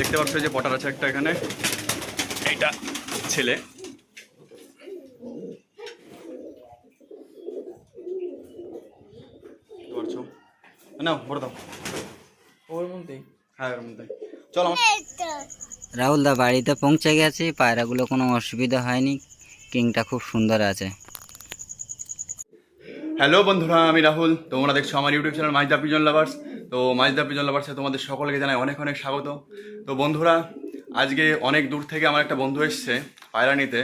দেখতে পাচ্ছ যে পটার আছে একটা এখানে। এইটা ছেলে। না ভরে দাও। ওর মধ্যেই হ্যাঁ চল রাহুল দা বাড়িতে পৌঁছে গেছি পায়রাগুলো কোনো অসুবিধা হয়নি কিংটা খুব সুন্দর আছে। হ্যালো বন্ধুরা আমি রাহুল। তোমরা দেখছ আমার ইউটিউব চ্যানেল মাইজ পিজন লাভার্স। তো মাইজ দা পিজন লাভার্সে তোমাদের সকলকে জানাই অনেক অনেক স্বাগত। তো বন্ধুরা, আজকে অনেক দূর থেকে আমার একটা বন্ধু এসছে পায়রা নিতে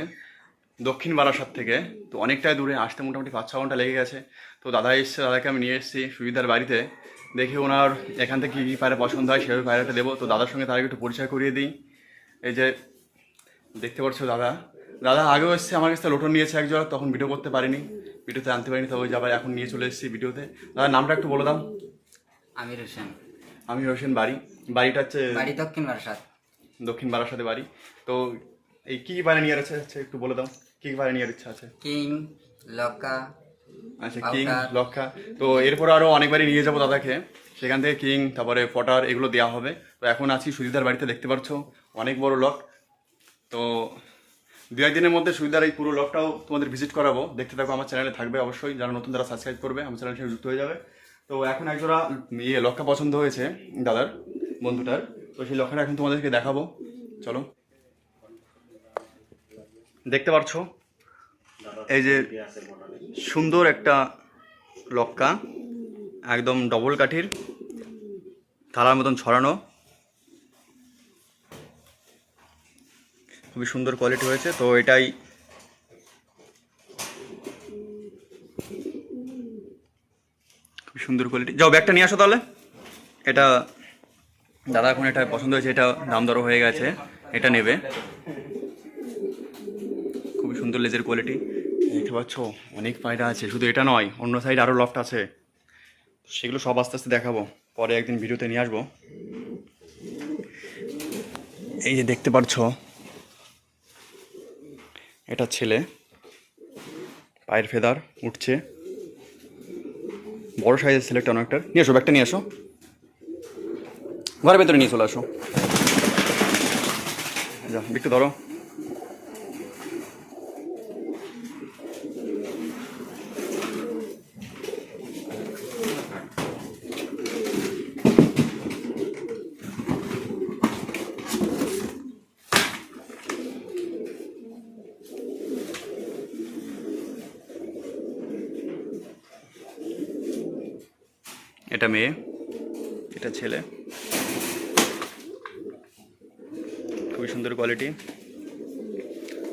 দক্ষিণ বারাসাত থেকে। তো অনেকটাই দূরে, আসতে মোটামুটি পাঁচ ছ ঘণ্টা লেগে গেছে। তো দাদা এসছে, দাদাকে আমি নিয়ে এসেছি সুবিধার বাড়িতে। দেখি ওনার এখান থেকে কী কী পায়রা পছন্দ হয়, সেভাবে পায়রাটা দেবো। তো দাদার সঙ্গে তার একটু পরিচয় করিয়ে দিই। এই যে, দেখতে পাচ্ছ দাদা। দাদা আগেও এসছে, আমার কাছে লোটন নিয়েছে একজোড়া, তখন ভিডিও করতে পারিনি। ভিডিওতে আনতে পারিনি তো ওই যাবার এখন নিয়ে চলে এসেছি ভিডিওতে দাদা নামটা একটু বলে দাও। আমির হোসেন। আমি হোসেন বাড়ি। বাড়িটা হচ্ছে বাড়ি দক্ষিণ বারাসাত। দক্ষিণ বারাসাতে বাড়ি। তো এই কী কী পায়রা নিয়ে আছে হচ্ছে একটু বলে দাও। কী পায়রা নেওয়ার ইচ্ছা আছে? কিং লক্কা আচ্ছা কিং লক্ষা। তো এরপর আরও অনেকবারই নিয়ে যাব দাদাকে। সেখান থেকে কিং তারপরে পটার এগুলো দেওয়া হবে। তো এখন আছি সুজিদার বাড়িতে দেখতে পাচ্ছ অনেক বড় লক। তো দু একদিনের মধ্যে সুবিধার এই পুরো লকটাও তোমাদের ভিজিট করাবো। দেখতে থাকো আমার চ্যানেলে থাকবে অবশ্যই। যারা নতুন যারা সাবস্ক্রাইব করবে। আমার চ্যানেলের সঙ্গে যুক্ত হয়ে যাবে। তো এখন একজোড়া ইয়ে লক্কা পছন্দ হয়েছে দাদার, বন্ধুটার। তো সেই লক্ষ্যটা এখন তোমাদেরকে দেখাবো। চলো। দেখতে পাচ্ছ? এই যে সুন্দর একটা লক্কা একদম ডবল কাঠির, থালার মতন ছড়ানো। খুবই সুন্দর কোয়ালিটি হয়েছে। তো এটাই সুন্দর কোয়ালিটি যাও ব্যাগটা নিয়ে আসো তাহলে। এটা দাদা এখন এটা পছন্দ হয়েছে, এটা দাম দরও হয়ে গেছে, এটা নেবে। খুবই সুন্দর লেজের কোয়ালিটি দেখতে পাচ্ছ? অনেক পায়রা আছে। শুধু এটা নয়, অন্য সাইড আরও লফট আছে। সেগুলো সব আস্তে আস্তে দেখাবো। পরে একদিন ভিডিওতে নিয়ে আসব। এই যে দেখতে পাচ্ছ, এটা ছেলে। পায়ের ফেদার উঠছে। বড় সাইজের সিলেক্ট অনেকটার নিয়ে আসো ব্যাগটা নিয়ে আসো। ঘরের ভেতরে নিয়ে চলে আসো। যা একটু ধরো। এটা মেয়ে, এটা ছেলে। খুবই সুন্দর কোয়ালিটি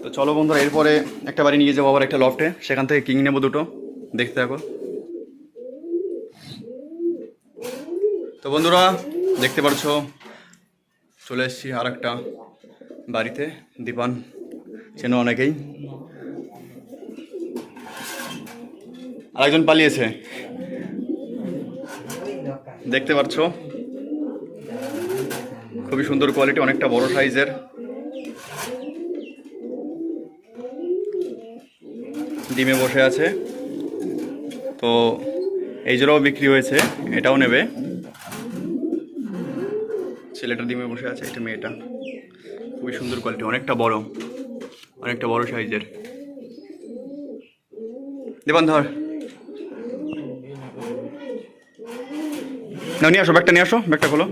তো চলো বন্ধুরা, এরপরে একটা বাড়ি নিয়ে যাব, আবার একটা লফটে সেখান থেকে কিং নেব দুটো। দেখতে থাকো। তো বন্ধুরা, দেখতে পারছ, চলে এসেছি আর একটা বাড়িতে। দীপান, চেনো অনেকেই। আরেকজন পালিয়েছে। দেখতে পাচ্ছ? খুবই সুন্দর কোয়ালিটি অনেকটা বড় সাইজের। ডিমে বসে আছে। তো এই জোড়াও বিক্রি হয়েছে, এটাও নেবে। ছেলেটা ডিমে বসে আছে, এটা মেয়েটা। খুবই সুন্দর কোয়ালিটি অনেকটা বড় অনেকটা বড় সাইজের। দেবান ধর। না নিয়ে আসো, ব্যাগটা নিয়ে আসো, ব্যাগটা খোলো।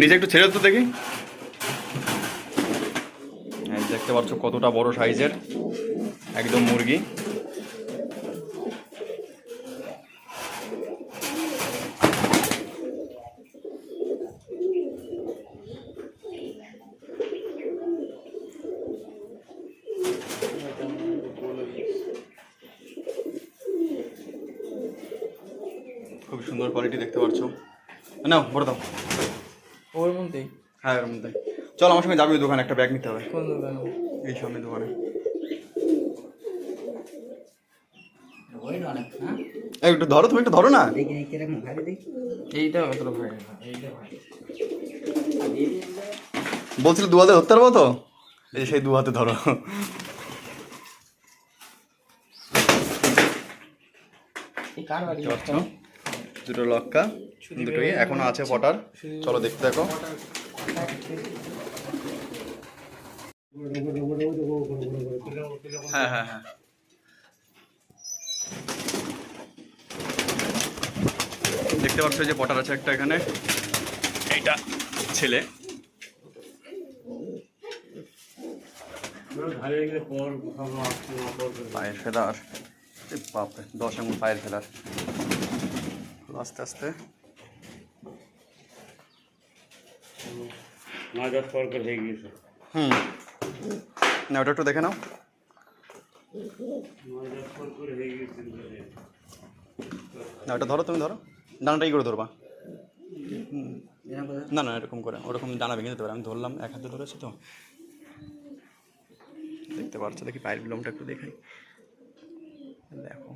নিজে একটু ছেড়ে তো দেখি। দেখতে পাচ্ছ কতটা বড় সাইজের, একদম মুরগি। খুব সুন্দর কোয়ালিটি দেখতে পাচ্ছ। না ভরে দাও। ওর মধ্যেই হ্যাঁ এর মধ্যে। চল আমার সঙ্গে যাবি ওই দোকানে একটা ব্যাগ নিতে হবে। কোন দোকানে? এই সামনে দোকানে। এই একটু ধরো তুমি একটু ধরো না। এইটা অতটা ভাই এইটা ভাই বলছিলে দু হাজার ধরতে পারব তো? এই সেই দু হাতে ধরো কার বাড়ি? দুটো লক্কা, দুটোই। এখনও আছে পটার। চলো দেখতে দেখো। হ্যাঁ হ্যাঁ হ্যাঁ। দেখতে পাচ্ছ যে পটার আছে একটা এখানে। এইটা ছেলে। পায়ের ফেলার দশ আঙুল পায়ের ফেদার। আস্তে আস্তে। নয় দশ পর করে হয়ে গিয়েছে। হুম। না ওটা একটু দেখে নাও। না ওটা ধরো তুমি ধরো। করে ধরবা। না না এরকম করে। ওরকম ডানা ভেঙে যেতে পারে। আমি ধরলাম এক হাতে ধরেছি তো। দেখতে পাচ্ছ দেখি পায়ের বিলমটা একটু দেখাই। দেখো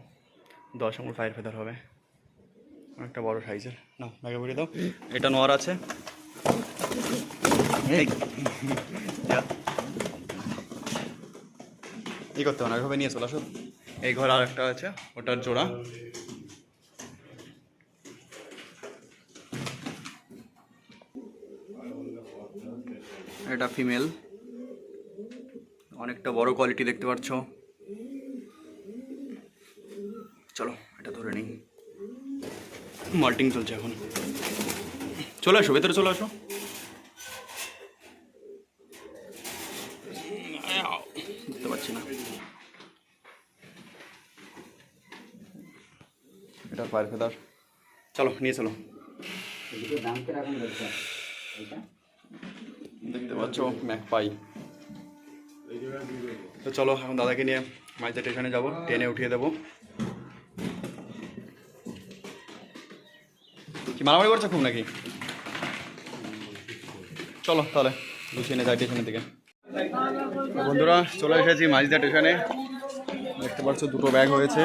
দশ আঙুল পায়ের ফেদার হবে। অনেকটা বড় সাইজের। না ব্যাগে ভরিয়ে দাও। এটা নোয়ার আছে। এই। করতে হবে না এভাবে নিয়ে চলে আসো। এই ঘর আর একটা আছে ওটার জোড়া। এটা ফিমেল। অনেকটা বড় কোয়ালিটি দেখতে পাচ্ছ। চলো এটা ধরে নিই। মাল্টিং চলছে এখন। চলে আসো ভেতরে চলে আসো। বুঝতে পারছি না। এটা পায়ের ফেদার চলো নিয়ে চলো। দেখতে পাচ্ছ ম্যাক পাই। তো চলো এখন দাদাকে নিয়ে মাইজা স্টেশনে যাব ট্রেনে উঠিয়ে দেবো। কি, মারামারি করছ খুব নাকি? চলো তাহলে, গুছিয়ে নিয়ে যাই স্টেশনের দিকে। বন্ধুরা, চলে এসেছি মাঝদা স্টেশনে দেখতে পাচ্ছ দুটো ব্যাগ হয়েছে।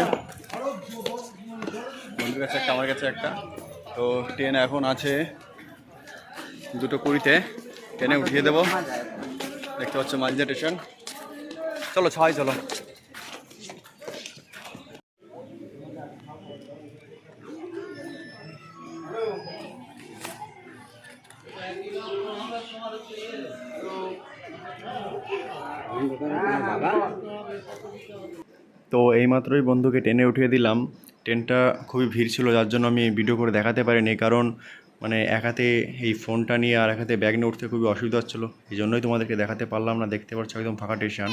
বন্ধুর কাছে একটা, আমার কাছে একটা। তো ট্রেন এখন আছে দুটো কুড়িতে। ট্রেনে উঠিয়ে দেবো। দেখতে পাচ্ছ মাঝদা স্টেশন চলো ছাই চলো। তো এইমাত্রই বন্ধুকে ট্রেনে উঠিয়ে দিলাম। ট্রেনটা খুবই ভিড় ছিল, যার জন্য আমি ভিডিও করে দেখাতে পারিনি, কারণ মানে এক হাতে এই ফোনটা নিয়ে আর এক হাতে ব্যাগ নিয়ে উঠতে খুবই অসুবিধা হচ্ছিল। এই জন্যই তোমাদেরকে দেখাতে পারলাম না, দেখতে পাচ্ছ একদম ফাঁকা স্টেশন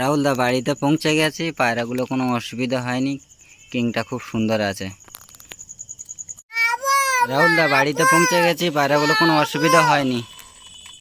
রাহুল দা, বাড়িতে পৌঁছে গেছে, পায়রাগুলো কোনো অসুবিধা হয়নি, কিংটা খুব সুন্দর আছে। রাহুল দা, বাড়িতে পৌঁছে গেছি, পায়রাগুলো কোনো অসুবিধা হয়নি।